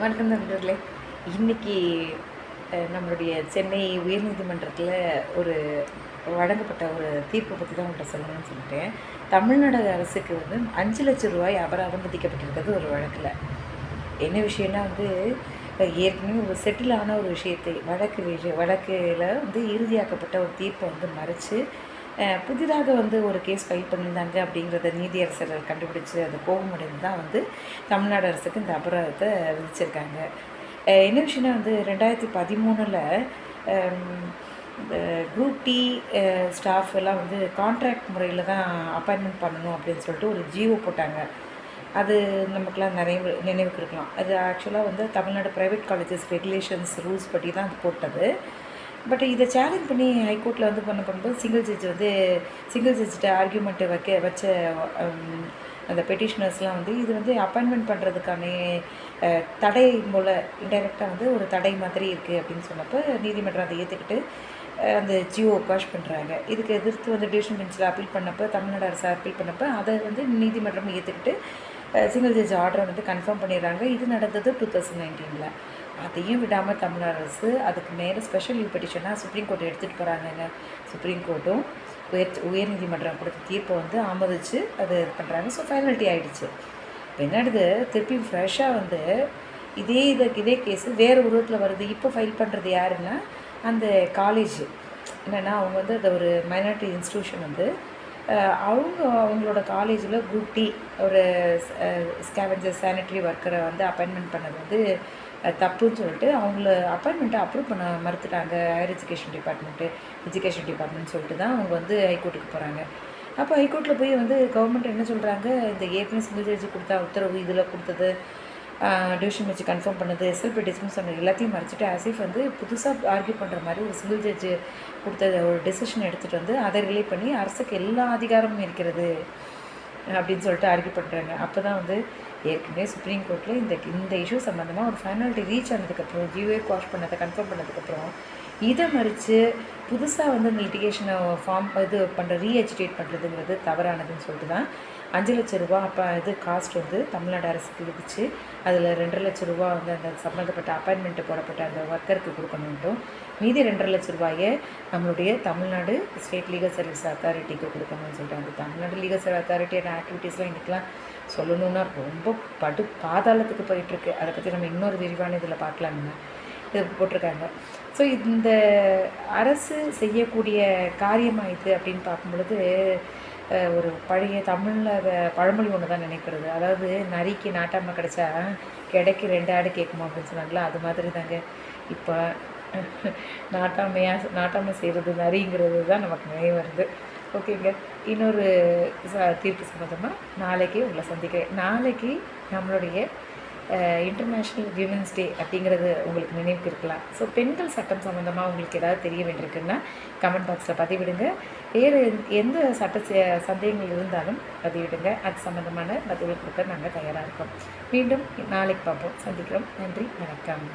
வணக்கம் நண்பர்களே. இன்றைக்கி நம்மளுடைய சென்னை உயர்நீதிமன்றத்தில் ஒரு வழங்கப்பட்ட ஒரு தீர்ப்பை பற்றி தான் உங்கள்கிட்ட சொல்லணும்னு சொல்லிட்டேன். தமிழ்நாடு அரசுக்கு வந்து அஞ்சு லட்சம் ரூபாய் அபராதம் விதிக்கப்பட்டிருக்கிறது ஒரு வழக்கில். என்ன விஷயம்னா வந்து ஏற்கனவே ஒரு செட்டில் ஆன ஒரு விஷயத்தை வழக்கு விஷய வழக்கில் வந்து இறுதியாக்கப்பட்ட ஒரு தீர்ப்பை வந்து மறைச்சு புதிதாக வந்து ஒரு கேஸ் ஃபைல் பண்ணியிருந்தாங்க அப்படிங்கிறத நீதியரசர்கள் கண்டுபிடிச்சு அது கோபமடைந்து தான் வந்து தமிழ்நாடு அரசுக்கு இந்த அபராதத்தை விதிச்சிருக்காங்க. என்ன விஷயம்னா வந்து ரெண்டாயிரத்தி பதிமூணில் இந்த குரூப் டி ஸ்டாஃப் எல்லாம் வந்து கான்ட்ராக்ட் முறையில் தான் அப்பாயின்மெண்ட் பண்ணணும் அப்படின்னு சொல்லிட்டு ஒரு ஜிஓ போட்டாங்க. அது நமக்குலாம் நிறைய நினைவுக்கு இருக்கலாம். அது ஆக்சுவலாக வந்து Tamil Nadu private colleges regulations rules படி தான் அது போட்டது. பட் இதை சேலஞ்ச் பண்ணி ஹைகோர்ட்டில் வந்து பண்ண பண்ணும்போது சிங்கிள் ஜட்ஜ் வந்து சிங்கிள் ஜட்ஜிட்ட ஆர்கியூமெண்ட்டு வைக்க வச்ச um, அந்த பெட்டிஷனர்ஸ்லாம் வந்து இது வந்து அப்பாயின்மெண்ட் பண்ணுறதுக்கான தடை போல் இன்டைரக்டாக வந்து ஒரு தடை மாதிரி இருக்குது அப்படின்னு சொன்னப்போ நீதிமன்றம் அதை ஏற்றுக்கிட்டு அந்த ஜியோ வாஷ் பண்ணுறாங்க இதுக்கு எதிர்த்து வந்து டிவிஷன் பெஞ்சில் அப்பீல் பண்ணப்போ தமிழ்நாடு அரசு அப்பீல் பண்ணப்போ அதை வந்து நீதிமன்றம் ஏற்றுக்கிட்டு சிங்கிள் ஜட்ஜ் ஆர்டரை வந்து கன்ஃபார்ம் பண்ணிடுறாங்க. இது நடந்தது டூ தௌசண்ட் நைன்டீனில் அதையும் விடாமல் தமிழ்நாடு அரசு அதுக்கு மேலே ஸ்பெஷல் லீவ் பெட்டிஷனாக சுப்ரீம் கோர்ட் எடுத்துகிட்டு போகிறாங்கங்க சுப்ரீம் கோர்ட்டும் உயர் உயர்நீதிமன்றம் கொடுத்த தீர்ப்பை வந்து ஆமதித்து அது பண்ணுறாங்க ஸோ ஃபைனல்ட்டி ஆகிடுச்சு இப்போ என்னடுது திருப்பி ஃப்ரெஷ்ஷாக வந்து இதே இதை இதே கேஸு வேறு உருவத்தில் வருது. இப்போ ஃபைல் பண்ணுறது யாருன்னா அந்த காலேஜ் என்னென்னா அவங்க வந்து அது ஒரு மைனாரிட்டி இன்ஸ்டியூஷன் வந்து அவங்க அவங்களோட காலேஜில் குட்டி ஒரு ஸ்கேவஞ்சர் சானிட்டரி ஒர்க்கரை வந்து அப்பாயின்மெண்ட் பண்ணது வந்து அது தப்புன்னு சொல்லிட்டு அவங்கள அப்பாயின்மெண்ட்டை அப்ரூவ் பண்ண மறுத்துட்டாங்க. Higher education department education department சொல்லிட்டு தான் அவங்க வந்து ஹைகோர்ட்டுக்கு போகிறாங்க அப்போ ஹைகோர்ட்டில் போய் வந்து கவர்மெண்ட் என்ன சொல்கிறாங்க இந்த ஏற்கனவே சிங்கிள் ஜட்ஜி கொடுத்தா உத்தரவு இதில் கொடுத்தது டிவிஷன் வச்சு கன்ஃபார்ம் பண்ணது எஸ்எல்பி டிஸ்மிஸ் பண்ணது எல்லாத்தையும் மறைச்சிட்டு ஆசிஃப் வந்து புதுசாக ஆர்கியூ பண்ணுற மாதிரி ஒரு சிங்கிள் ஜட்ஜு கொடுத்த ஒரு டெசிஷன் எடுத்துகிட்டு வந்து அதை ரிலே பண்ணி அரசுக்கு எல்லா அதிகாரமும் இருக்கிறது. அப்படின்னு சொல்லிட்டு ஆர்கியூ பண்ணுறாங்க அப்போ தான் வந்து ஏற்கனவே சுப்ரீம் கோர்ட்டில் இந்த இந்த இஷ்யூ சம்மந்தமாக ஒரு ஃபைனாலிட்டி ரீச் ஆனதுக்கப்புறம் ஜிஓஏ வாஷ் பண்ணதை கன்ஃபார்ம் பண்ணதுக்கப்புறம் இதை மறித்து புதுசாக வந்து அந்த லிட்டிகேஷனை ஃபார்ம் இது பண்ணுற ரீஎஜிடேட் பண்ணுறதுங்கிறது தவறானதுன்னு சொல்லிட்டு தான். அஞ்சு லட்ச ரூபா அப்போ இது காஸ்ட் வந்து தமிழ்நாடு அரசுக்கு இருந்துச்சு அதில் ரெண்டரை லட்ச ரூபா வந்து அந்த சம்மந்தப்பட்ட அப்பாயின்மெண்ட்டு போடப்பட்ட அந்த ஒர்க்கருக்கு கொடுக்கணுன்ட்டும் மீதி ரெண்டரை லட்ச ரூபாயை நம்மளுடைய தமிழ்நாடு ஸ்டேட் லீகல் சர்வீஸ் அத்தாரிட்டிக்கு கொடுக்கணும்னு சொல்லிட்டு அந்த தமிழ்நாடு லீகல் சர்வீஸ் அத்தாரிட்டியான ஆக்டிவிட்டீஸ்லாம் இன்றைக்கெலாம் சொல்லணுன்னா ரொம்ப படு பாதாளத்துக்கு போயிட்டுருக்கு அதை பற்றி நம்ம இன்னொரு விரிவான இதில் பார்க்கலாம் போட்டிருக்காங்க. ஸோ இந்த அரசு செய்யக்கூடிய காரியமாக இது அப்படின்னு பார்க்கும் பொழுது ஒரு பழைய தமிழில் பழமொழி ஒன்று தான் நினைக்கிறது. அதாவது நரிக்கு நாட்டாமை கிடைச்சா கிடைக்கு ரெண்டு ஆடு கேட்குமா அப்படின்னு சொன்னாங்களா? அது மாதிரி தாங்க. இப்போ நாட்டாமையாக நாட்டாமை செய்கிறது நரிங்கிறது தான் நமக்கு நினைவு வருது. ஓகேங்க. இன்னொரு தீர்ப்பு சம்மந்தமாக நாளைக்கு உங்களை சந்திக்கிறேன். நாளைக்கு நம்மளுடைய இன்டர்நேஷ்னல் விமன்ஸ் டே அப்படிங்கிறது உங்களுக்கு நினைவுக்கு இருக்கலாம். ஸோ பெண்கள் சட்டம் சம்மந்தமாக உங்களுக்கு ஏதாவது தெரிய வேண்டியிருக்குன்னா கமெண்ட் பாக்ஸில் பதிவிடுங்க. வேறு எந்த சட்ட சந்தேகங்கள் இருந்தாலும் பதிவிடுங்க. அது சம்மந்தமான பதில் கொடுக்க நாங்கள் தயாராக இருக்கோம். மீண்டும் நாளைக்கு பார்ப்போம். சந்திக்கிறோம். நன்றி. வணக்கம்.